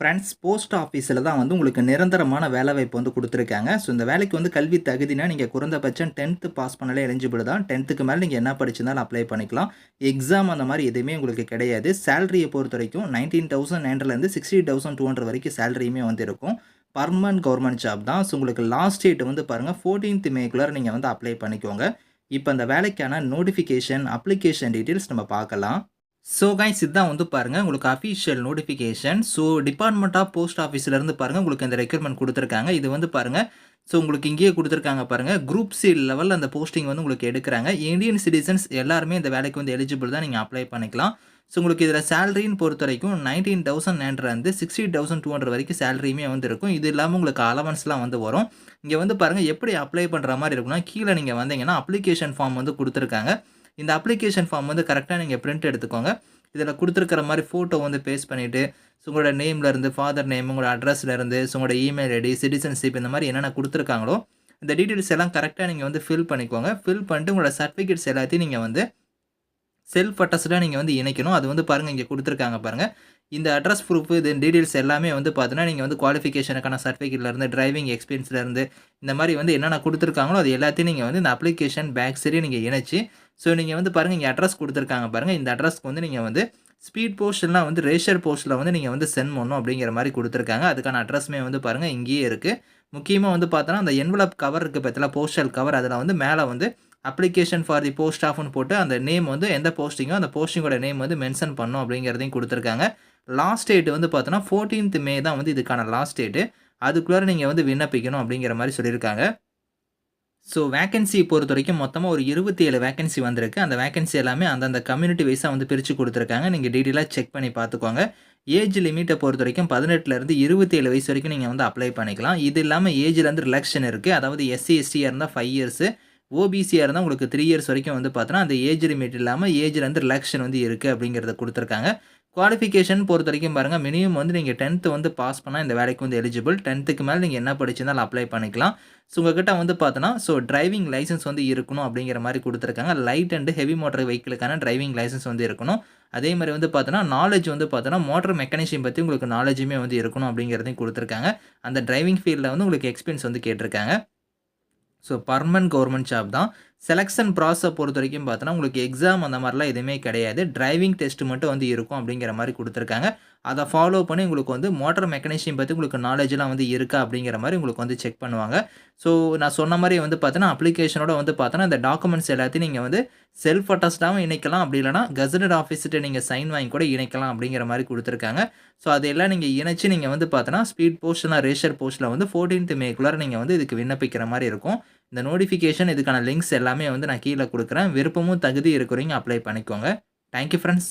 Friends post ஆஃபீஸில் தான் வந்து உங்களுக்கு நிரந்தரமான வேலைவாய்ப்பு வந்து கொடுத்துருக்காங்க. ஸோ இந்த வேலைக்கு வந்து கல்வி தகுதினா நீங்கள் குறைந்தபட்சம் டென்த்து பாஸ் பண்ணாலே எலிஜிபிள் தான். டென்த்துக்கு மேலே நீங்கள் என்ன படிச்சிருந்தாலும் அப்ளை பண்ணிக்கலாம். எக்ஸாம் அந்த மாதிரி எதுவுமே உங்களுக்கு கிடையாது. சேலரியை பொறுத்த வரைக்கும் நைன்டீன் தௌசண்ட் ஹண்ட்ரட்லேருந்து சிக்ஸ்டி தௌசண்ட் டூ ஹண்ட்ரட் வரைக்கும் சேலரியுமே வந்து இருக்கும். பர்மனன்ட் கவர்மெண்ட் ஜாப் தான். ஸோ உங்களுக்கு லாஸ்ட் டேட் வந்து பாருங்கள் ஃபோர்டீன்த் மேக்குள்ளே நீங்கள் வந்து அப்ளை பண்ணிக்கோங்க. இப்போ அந்த வேலைக்கான நோட்டிஃபிகேஷன் அப்ளிகேஷன் டீட்டெயில்ஸ் நம்ம பார்க்கலாம். ஸோ கைஸ் இதுதான் வந்து பாருங்கள் உங்களுக்கு official notification so department of post ஆஃபீஸ்லேருந்து பாருங்கள் உங்களுக்கு இந்த ரெக்யூர்மெண்ட் கொடுத்துருக்காங்க. இது வந்து பாருங்கள் ஸோ உங்களுக்கு இங்கேயே கொடுத்துருக்காங்க பாருங்கள் குரூப் சி லெவலில் அந்த போஸ்டிங் வந்து உங்களுக்கு எடுக்கிறாங்க. இந்தியன் சிட்டிசன்ஸ் எல்லாருமே இந்த வேலைக்கு வந்து எலிஜிபிள் தான் நீங்கள் அப்ளை பண்ணிக்கலாம். ஸோ உங்களுக்கு இதில் சேலரின்னு பொறுத்த வரைக்கும் நைன்டீன் தௌசண்ட் ஹண்ட்ரட் வந்து சிக்ஸ்டி தௌசண்ட் டூ ஹண்ட்ரட் வரைக்கும் சேலரியுமே வந்து இருக்கும். இது இல்லாமல் உங்களுக்கு அலவன்ஸ்லாம் வந்து வரும். இங்கே வந்து பாருங்கள் எப்படி அப்ளை பண்ணுற மாதிரி இருக்குன்னா கீழே நீங்கள் வந்தீங்கன்னா அப்ளிகேஷன் ஃபார்ம் வந்து கொடுத்துருக்காங்க. இந்த அப்ளிகேஷன் ஃபார்ம் வந்து கரெக்டாக நீங்கள் பிரிண்ட் எடுத்துக்கோங்க. இதில் கொடுத்துருக்கிற மாதிரி ஃபோட்டோ வந்து பேஸ்ட் பண்ணிவிட்டு ஸோ உங்களோட நேம்லேருந்து ஃபாதர் நேம் உங்களோட அட்ரஸ்லேருந்து ஸோ உங்களோட இமெயில் ஐடி சிட்டிசன்ஷிப் இந்த மாதிரி என்னென்ன கொடுத்துருக்காங்களோ இந்த டீட்டெயில்ஸ் எல்லாம் கரெக்டாக நீங்கள் வந்து ஃபில் பண்ணிக்கோங்க. ஃபில் பண்ணிட்டு உங்களோட சர்டிஃபிகேட்ஸ் எல்லாத்தையும் நீங்கள் வந்து செல்ஃப் அட்ரஸ்டாக நீங்கள் வந்து இணைக்கணும். அது வந்து பாருங்கள் இங்கே கொடுத்துருக்காங்க பாருங்கள் இந்த அட்ரஸ் ப்ரூஃப் இது டீட்டெயில்ஸ் எல்லாமே வந்து பார்த்தீங்கன்னா நீங்கள் வந்து குவாலிஃபிகேஷனுக்கான சர்டிஃபிகேட்லேருந்து டிரைவிங் எக்ஸ்பீரியன்ஸ்லேருந்து இந்த மாதிரி வந்து என்னென்ன கொடுத்துருக்காங்களோ அது எல்லாத்தையும் நீங்கள் வந்து இந்த அப்ளிகேஷன் பேக் சரி நீங்கள் இணைச்சி ஸோ நீங்கள் வந்து பாருங்கள் இங்கே அட்ரஸ் கொடுத்துருக்காங்க பாருங்கள் இந்த அட்ரஸ்க்கு வந்து நீங்கள் வந்து ஸ்பீட் போஸ்ட்லாம் வந்து ரேஷர் போஸ்ட்டில் வந்து நீங்கள் வந்து சென்ட் பண்ணணும் அப்படிங்கிற மாதிரி கொடுத்துருக்காங்க. அதுக்கான அட்ரஸ்மே வந்து பாருங்கள் இங்கேயே இருக்குது முக்கியமாக வந்து பார்த்தோன்னா அந்த என்வலப் கவர் இருக்குது பார்த்தீங்களா போஸ்டல் கவர் அதில் வந்து மேலே வந்து அப்ளிகேஷன் ஃபார் தி போஸ்ட் ஆஃப்னு போட்டு அந்த நேம் வந்து எந்த போஸ்டிங்கோ அந்த போஸ்டிங்கோட நேம் வந்து மென்ஷன் பண்ணும் அப்படிங்கிறதையும் கொடுத்துருக்காங்க. லாஸ்ட் டேட் வந்து பார்த்தோன்னா ஃபோர்டீன்த் மே தான் வந்து இதுக்கான லாஸ்ட் டேட்டு அதுக்குள்ளே நீங்கள் வந்து விண்ணப்பிக்கணும் அப்படிங்கிற மாதிரி சொல்லியிருக்காங்க. ஸோ வேகன்சி பொறுத்த வரைக்கும் மொத்தமாக ஒரு இருபத்தி ஏழு வேகன்சி வந்திருக்கு. அந்த வேகன்சி எல்லாமே அந்தந்த கம்யூனிட்டி வைஸாக வந்து பிரித்து கொடுத்துருக்காங்க. நீங்கள் டீட்டெயிலாக செக் பண்ணி பார்த்துக்கோங்க. ஏஜ் லிமிட்டை பொறுத்த வரைக்கும் பதினெட்டுலேருந்து இருபத்தி ஏழு வயசு வரைக்கும் நீங்கள் வந்து அப்ளை பண்ணிக்கலாம். இது இல்லாமல் ஏஜ்லேருந்து ரிலக்ஷன் இருக்குது அதாவது எஸ்சி எஸ்டியாக இருந்தால் ஃபைவ் இயர்ஸு ஓபிசியாக இருந்தால் உங்களுக்கு த்ரீ இயர்ஸ் வரைக்கும் வந்து பார்த்தோன்னா அந்த ஏஜ் லிமிட் இல்லாமல் ஏஜ்லேருந்து ரிலாக்ஷன் வந்து இருக்குது அப்படிங்கிறத கொடுத்துருக்காங்க. குவாலிஃபிகேஷன் பொறுத்த வரைக்கும் பாருங்கள் மினிமம் வந்து நீங்கள் டென்த்து வந்து பாஸ் பண்ணால் இந்த வேலைக்கு வந்து எலிஜிபிள் டென்த்துக்கு மேலே நீங்கள் என்ன படிச்சிருந்தாலும் அப்ளை பண்ணிக்கலாம். ஸோ உங்ககிட்ட வந்து பார்த்தோன்னா ஸோ டிரைவிங் லைசன்ஸ் வந்து இருக்கணும் அப்படிங்கிற மாதிரி கொடுத்துருக்காங்க. லைட் அண்ட் ஹெவி மோட்டர் வெஹிக்கிளுக்கான டிரைவிங் லைசன்ஸ் வந்து இருக்கணும். அதே மாதிரி வந்து பார்த்தோன்னா நாலேஜ் வந்து பார்த்தோன்னா மோட்டர் மெக்கானிஷியம் பற்றி உங்களுக்கு நாலேஜுமே வந்து இருக்கணும் அப்படிங்கிறதையும் கொடுத்துருக்காங்க. அந்த டிரைவிங் ஃபீல்டில் வந்து உங்களுக்கு எக்ஸ்பீரியன்ஸ் வந்து கேட்டிருக்காங்க. ஸோ பர்மனன்ட் கவர்மெண்ட் ஜாப் தான். செலெக்ஷன் ப்ராசஸை பொறுத்த வரைக்கும் பார்த்தோன்னா உங்களுக்கு எக்ஸாம் அந்த மாதிரிலாம் எதுவுமே கிடையாது. டிரைவிங் டெஸ்ட் மட்டும் வந்து இருக்கும் அப்படிங்கிற மாதிரி கொடுத்துருக்காங்க. அதை ஃபாலோ பண்ணி உங்களுக்கு வந்து மோட்டர் மெக்கானிஷியம் பற்றி உங்களுக்கு நாலேஜ்லாம் வந்து இருக்கா அப்படிங்கிற மாதிரி உங்களுக்கு வந்து செக் பண்ணுவாங்க. ஸோ நான் சொன்ன மாதிரி வந்து பார்த்தோன்னா அப்ளிகேஷனோட வந்து பார்த்தோன்னா இந்த டாக்குமெண்ட்ஸ் எல்லாத்தையும் நீங்கள் வந்து செல்ஃப் அட்டஸ்டாகவும் இணைக்கலாம். அப்படி இல்லைனா கசடட் ஆஃபீஸ்கிட்ட நீங்கள் சைன் வாங்கி கூட இணைக்கலாம் அப்படிங்கிற மாதிரி கொடுத்துருக்காங்க. ஸோ அதையெல்லாம் நீங்கள் இணைச்சி நீங்கள் வந்து பார்த்தோன்னா ஸ்பீட் போஸ்ட்லாம் ரேஷர் போஸ்ட்டில் வந்து ஃபோர்டீன்த் மேக்குள்ளார நீங்கள் வந்து இதுக்கு விண்ணப்பிக்கிற மாதிரி இருக்கும். இந்த நோட்டிஃபிகேஷன் இதுக்கான லிங்க்ஸ் எல்லாமே வந்து நான் கீழே கொடுக்குறேன். விருப்பமும் தகுதி இருக்கிறவங்க அப்ளை பண்ணிக்கோங்க. Thank you friends